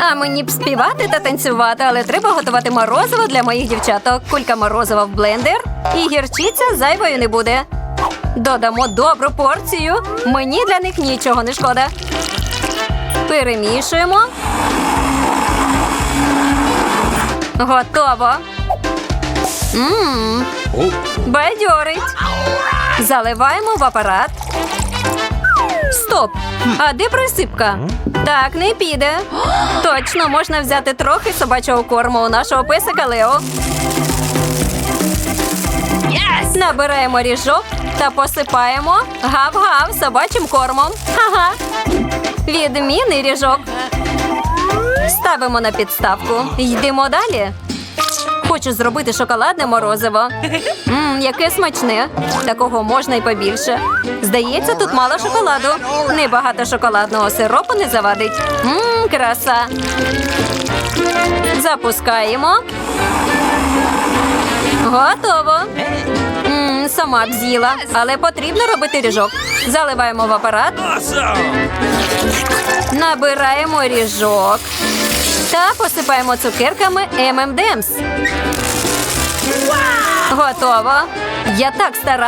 А мені б співати та танцювати, але треба готувати морозиво для моїх дівчаток. Кулька морозива в блендер, і гірчиця зайвою не буде. Додамо добру порцію. Мені для них нічого не шкода. Перемішуємо. Готово. Мм, бадьорить. Заливаємо в апарат. Стоп! А де присипка? Так, не піде. Точно можна взяти трохи собачого корму у нашого песика Лео. Набираємо ріжок та посипаємо гав-гав собачим кормом. Ага. Відмінний ріжок. Ставимо на підставку. Йдемо далі. Хочу зробити шоколадне морозиво. Мм, яке смачне. Такого можна й побільше. Здається, тут мало шоколаду. Небагато шоколадного сиропу не завадить. Мм, краса. Запускаємо. Готово. Мм, сама б з'їла, але потрібно робити ріжок. Заливаємо в апарат. Набираємо ріжок та посипаємо цукерками M&M's. Готово. Я так стара.